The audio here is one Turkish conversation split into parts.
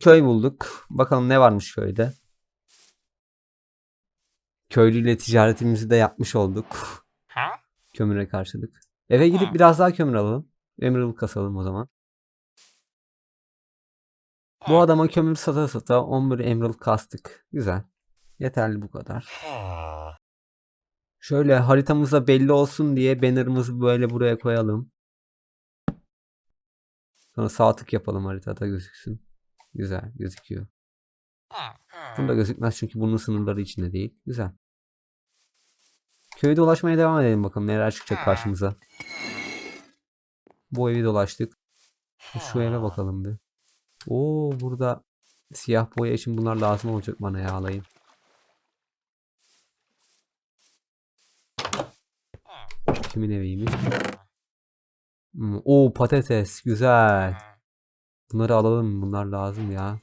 köy bulduk. Bakalım ne varmış köyde. Köylüyle ticaretimizi de yapmış olduk. Kömüre karşılık. Eve gidip biraz daha kömür alalım. Emerald kasalım o zaman. Bu adama kömür sata sata 11 emerald kastık. Güzel. Yeterli bu kadar. Şöyle haritamızda belli olsun diye banner'ımızı böyle buraya koyalım. Sonra sağ tık yapalım haritada gözüksün. Güzel gözüküyor. Bunda gözükmez çünkü bunun sınırları içinde değil. Güzel. Köyü dolaşmaya devam edelim bakalım neler çıkacak karşımıza. Bu evi dolaştık. Şu eve bakalım bir. Oo burada siyah boya için bunlar lazım olacak bana ya alayım. Kimin eviymiş? Hmm, Oo patates güzel. Bunları alalım. Bunlar lazım ya.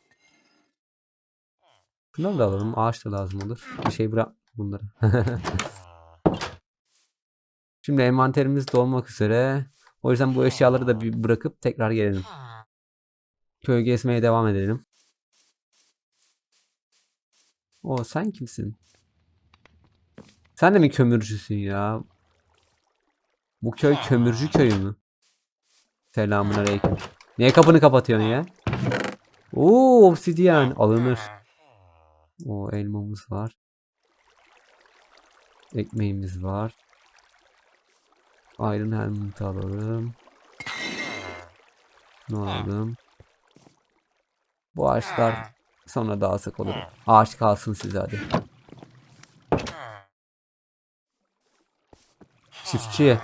Bunları da alalım. Ağaç da lazım olur. Bir şey bırak bunları. Şimdi envanterimiz dolmak üzere. O yüzden bu eşyaları da bir bırakıp tekrar gelelim. Köy gezmeye devam edelim. O sen kimsin? Sen de mi kömürcüsün ya? Bu köy kömürcü köyü mü? Selamun aleyküm. Niye kapını kapatıyorsun ya? Oo obsidyen alınır. O elmamız var. Ekmeğimiz var. Iron helmet alalım. Ne alalım? Bu ağaçlar sonra daha sık olur. Ağaç kalsın size hadi. Çiftçi.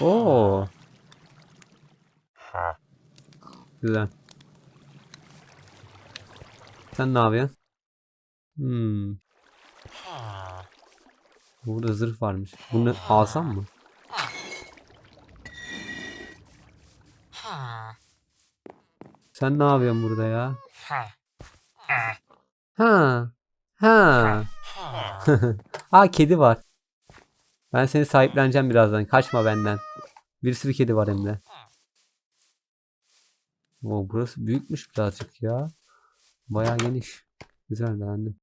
Oo. Güzel. Sen ne yapıyorsun? Hmm. Burada zırh varmış. Bunu alsam mı? Sen ne yapıyorsun burada ya? Ha. Ha. ha kedi var. Ben seni sahipleneceğim birazdan. Kaçma benden. Bir sürü kedi var hem de. Oo, burası büyükmüş birazcık ya. Bayağı geniş. Güzel beğendim.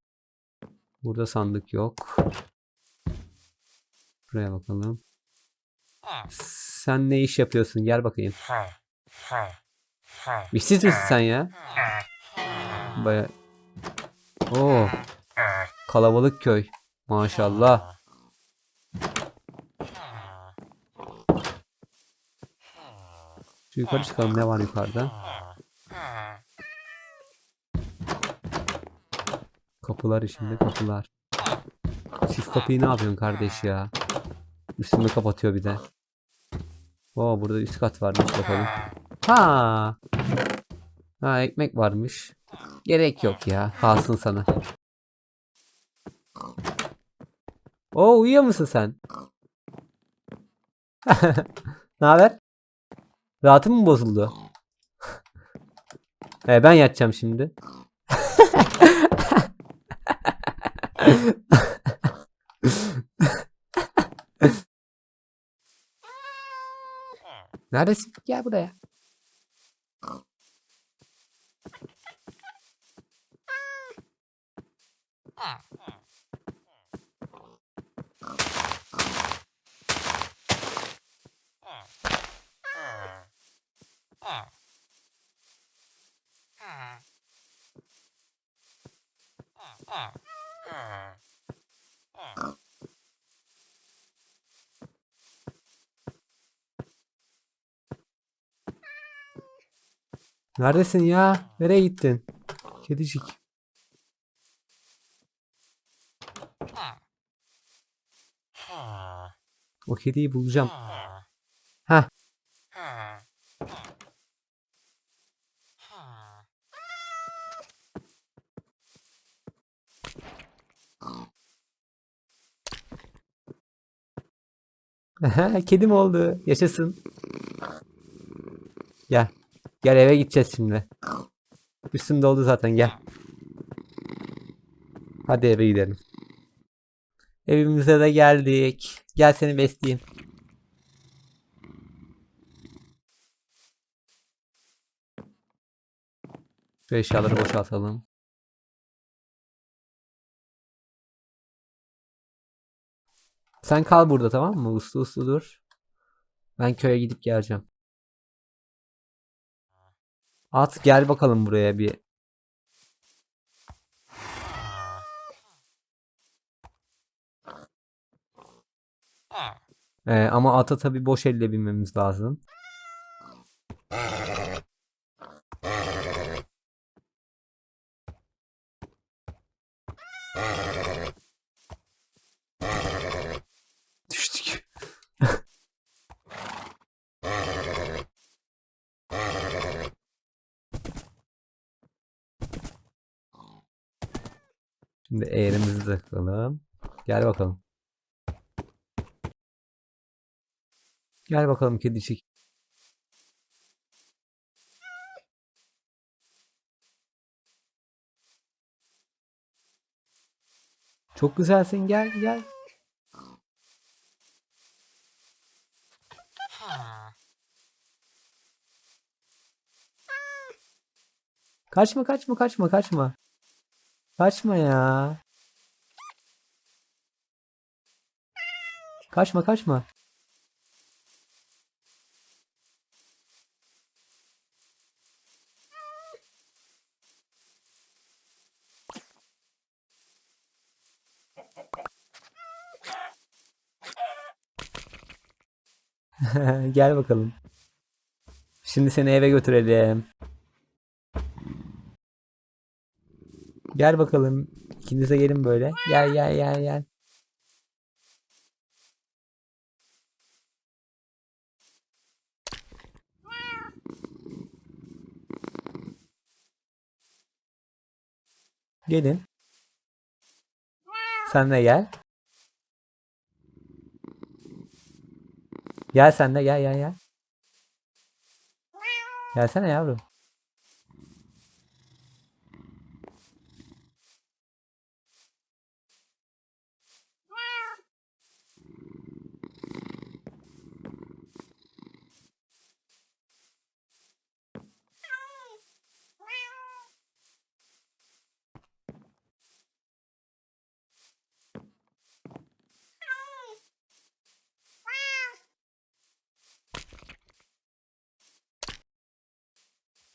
Burada sandık yok. Buraya bakalım. Sen ne iş yapıyorsun? Gel bakayım. İşsiz misin sen ya? Baya... Oo, kalabalık köy. Maşallah. Şu yukarı çıkalım. Ne var yukarıda? Kapılar içinde kapılar. Çift kapıyı ne yapıyorsun kardeş ya? Üstümü kapatıyor bir de. Oo burada üst kat varmış bakalım. Ha. Ha ekmek varmış. Gerek yok ya. Kalsın sana. Oo uyuyor musun sen? ne haber? Rahatın mı bozuldu? e, ben yatacağım şimdi. Neredesin? Gel buraya. Neredesin ya? Nereye gittin? Kedicik. O kediyi bulacağım. Heh. Kedim oldu. Yaşasın. Gel. Gel eve gideceğiz şimdi. Üstüm doldu zaten gel. Hadi eve gidelim. Evimize de geldik. Gel seni besleyeyim. Şu eşyaları boşaltalım. Sen kal burada tamam mı? Uslu uslu dur. Ben köye gidip geleceğim. At gel bakalım buraya bir. Ee, ama ata tabii boş elle binmemiz lazım. Şimdi eğrimizi takalım. Gel bakalım. Gel bakalım kedicik. Çok güzelsin gel gel. Kaçma kaçma kaçma kaçma. Kaçma ya. Kaçma kaçma. Gel bakalım. Şimdi seni eve götürelim. Gel bakalım. İkiniz de gelin böyle. Gel gel gel gel. Gelin. Sen de gel. Gel sen de gel gel gel. Gelsene yavrum.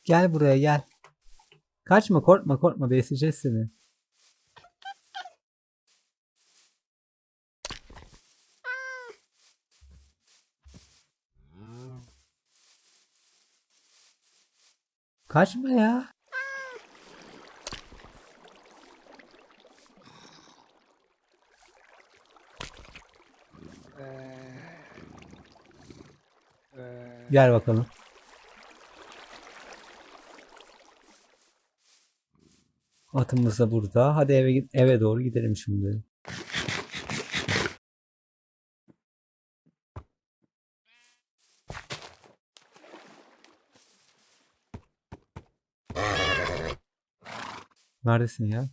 Gel buraya gel. Kaçma korkma korkma besleyeceğiz seni. Kaçma ya. Gel bakalım. Atımız da burada. Hadi eve eve doğru gidelim şimdi. Neredesin ya?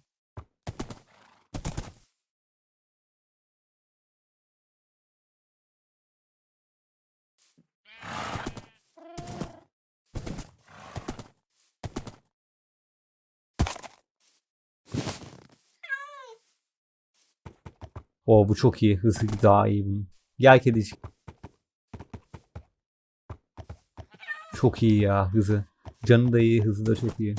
O bu çok iyi. Hızı daha iyi bunun. Gel kedicik. Çok iyi ya hızı. Canı da iyi, hızı da çok iyi.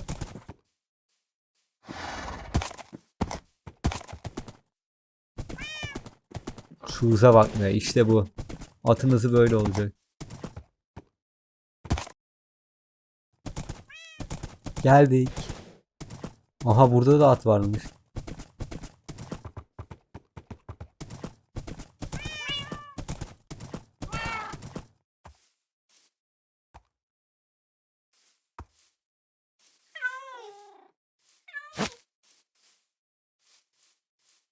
Şu hıza bak be. işte bu. Atın hızı böyle olacak. Geldik. Aha burada da at varmış.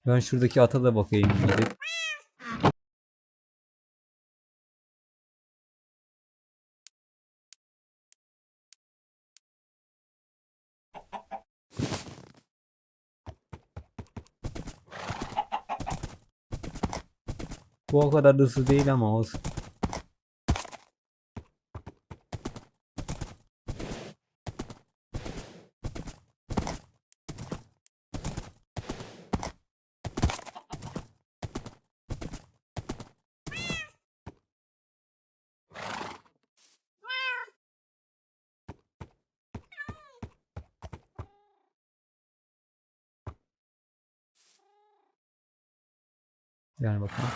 Ben şuradaki ata da bakayım gidip. Bu o kadar hızlı değil ama olsun. Yani bakalım.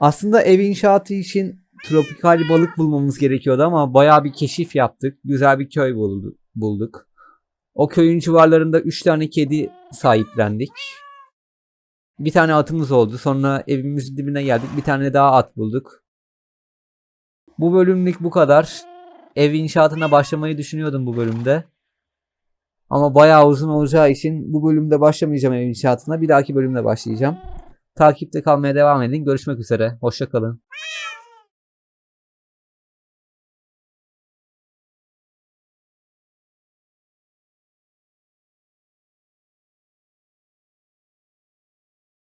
Aslında ev inşaatı için tropikal balık bulmamız gerekiyordu ama bayağı bir keşif yaptık. Güzel bir köy buldu- bulduk. O köyün civarlarında 3 tane kedi sahiplendik. Bir tane atımız oldu. Sonra evimizin dibine geldik. Bir tane daha at bulduk. Bu bölümlük bu kadar. Ev inşaatına başlamayı düşünüyordum bu bölümde. Ama bayağı uzun olacağı için bu bölümde başlamayacağım ev inşaatına. Bir dahaki bölümde başlayacağım. Takipte kalmaya devam edin. Görüşmek üzere. Hoşçakalın.